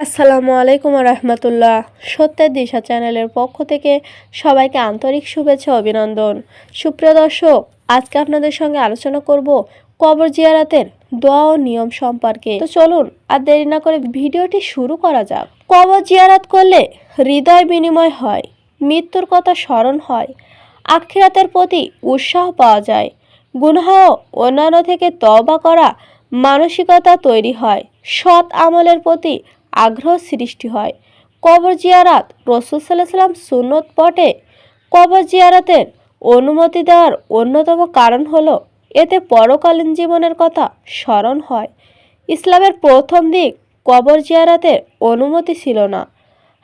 আসসালামু আলাইকুম রহমতুল্লাহ। সত্যের দিশা চ্যানেলের পক্ষ থেকে সবাইকে আন্তরিক শুভেচ্ছা অভিনন্দন। সুপ্রিয় দর্শক, আজকে আপনাদের সঙ্গে আলোচনা করব কবর জিয়ারাতের দোয়া ও নিয়ম সম্পর্কে। তো চলুন আর দেরি না করে ভিডিওটি শুরু করা যাক। কবর জিয়ারাত করলে হৃদয় বিনিময় হয়, মৃত্যুর কথা স্মরণ হয়, আখিরাতের প্রতি উৎসাহ পাওয়া যায়, গুনাহ ও অন্যান্য থেকে তবা করা মানসিকতা তৈরি হয়, সৎ আমলের প্রতি আগ্রহ সৃষ্টি হয়। কবর জিয়ারাত রসুল সাল্লাহ সাল্লাম সুন্নত পটে কবর জিয়ারাতের অনুমতি দেওয়ার অন্যতম কারণ হলো, এতে পরকালীন জীবনের কথা স্মরণ হয়। ইসলামের প্রথম দিক কবর জিয়ারাতের অনুমতি ছিল না।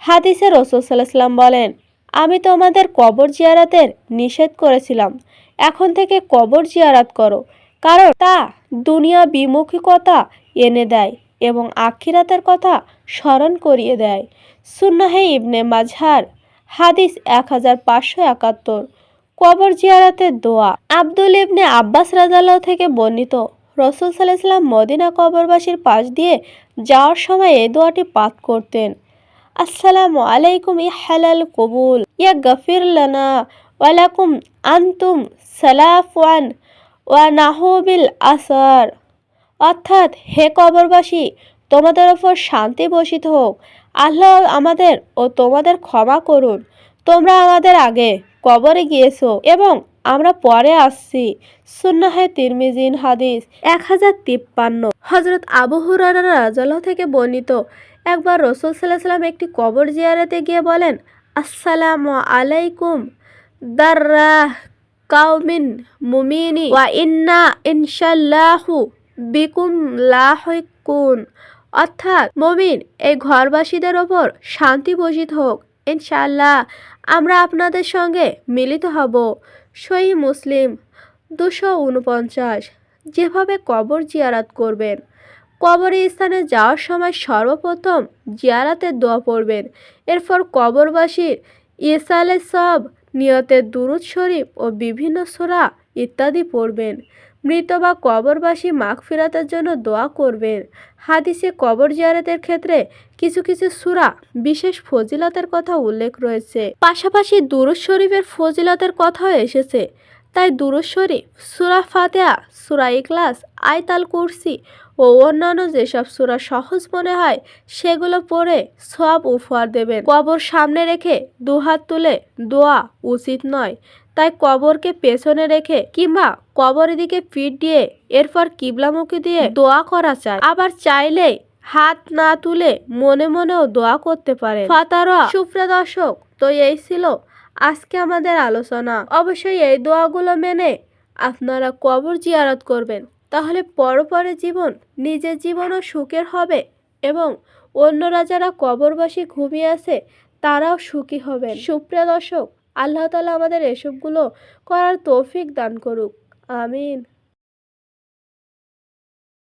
হাদিসে রসুল সাল্লাহ সাল্লাম বলেন, আমি তোমাদের কবর জিয়ারাতের নিষেধ করেছিলাম। এখন থেকে কবর জিয়ারাত করো, কারণ তা দুনিয়া বিমুখিকতা এনে দেয়। এবং আখিরাতের কথা স্মরণ করিয়ে দেয়। সুন্নাহে ইবনে মাঝহার হাদিস এক হাজার পাঁচশো একাত্তর। কবর জিয়ারাতের দোয়া। আব্দুল ইবনে আব্বাস রাজাল্লাহ থেকে বর্ণিত, রসুল সাল্লাম মদিনা কবরবাসীর পাশ দিয়ে যাওয়ার সময় এই দোয়াটি পাঠ করতেন। আসসালামু আলাইকুম হালাল কবুল, ইয়া গফির লানা ওয়ালাকুম আন্তুম সালাফওয়ান, ওয়া নাহবিল আসার। অর্থাৎ, হে কবরবাসী, তোমাদের ওপর শান্তি বসিত হোক। আল্লাহ আমাদের ও তোমাদের ক্ষমা করুন। তোমরা আমাদের আগে কবরে গিয়েছো এবং আমরা পরে আসছি। সুন্নাহে তিরমিজিন হাদিস এক হাজার তিপ্পান্ন। হজরত আবু হুরারা থেকে বর্ণিত। একবার রসুল সাল্লাহ একটি কবর জিয়ারাতে গিয়ে বলেন, আসসালাম আলাইকুম দার্রাহ কাউমিন মুমিনি ওয়া ইন্না ইনশাল্লাহু বিকুম লাহিকুন অর্থাৎ, মমিন, এই ঘরবাসীদের ওপর শান্তি বসিত হোক। ইনশাল্লাহ আমরা আপনাদের সঙ্গে মিলিত হব। সহি মুসলিম, দুশো উনপঞ্চাশ। যেভাবে কবর জিয়ারাত করবেন। কবর স্থানে যাওয়ার সময় সর্বপ্রথম জিয়ারাতের দোয়া পড়বেন। এরপর কবরবাসীর ইসালে সব নিয়তের দুরুদ শরীফ ও বিভিন্ন সোরা ইত্যাদি পড়বেন। মৃত বা কবরবাসী মাগফিরাতের জন্য দোয়া করবেন। হাদিসে কবর জিয়ারতের ক্ষেত্রে কিছু কিছু সুরা বিশেষ ফজিলতের কথা উল্লেখ রয়েছে। পাশাপাশি দুরুজ শরীফের ফজিলতের কথাও এসেছে। তাই দুরুদ শরীফ, সুরা ফাতেহা, সুরা ইখলাস আয়তাল কুরসি ও অন্যান্য যেসব সুরা সহজ মনে হয়, সেগুলো পড়ে সব উপহার দেবেন। কবর সামনে রেখে দুহাত তুলে দোয়া উচিত নয়। তাই কবরকে পেছনে রেখে কিংবা কবরের দিকে পিঠ দিয়ে এরপর কিবলামুখী দিয়ে দোয়া করা চায় আবার চাইলে হাত না তুলে মনে মনেও দোয়া করতে পারে ফাতারা, সুপ্রিয় দর্শক, তো এই ছিল আজকে আমাদের আলোচনা। অবশ্যই এই দোয়াগুলো মেনে আপনারা কবর জিয়ারত করবেন। তাহলে পরপরে জীবন নিজের জীবনও সুখের হবে এবং অন্যরা যারা কবরবাসী ঘুমিয়ে আছে, তারাও সুখী হবেন। সুপ্রিয় দর্শক, আল্লাহ তালা আমাদের এসবগুলো করার তৌফিক দান করুক। আমিন।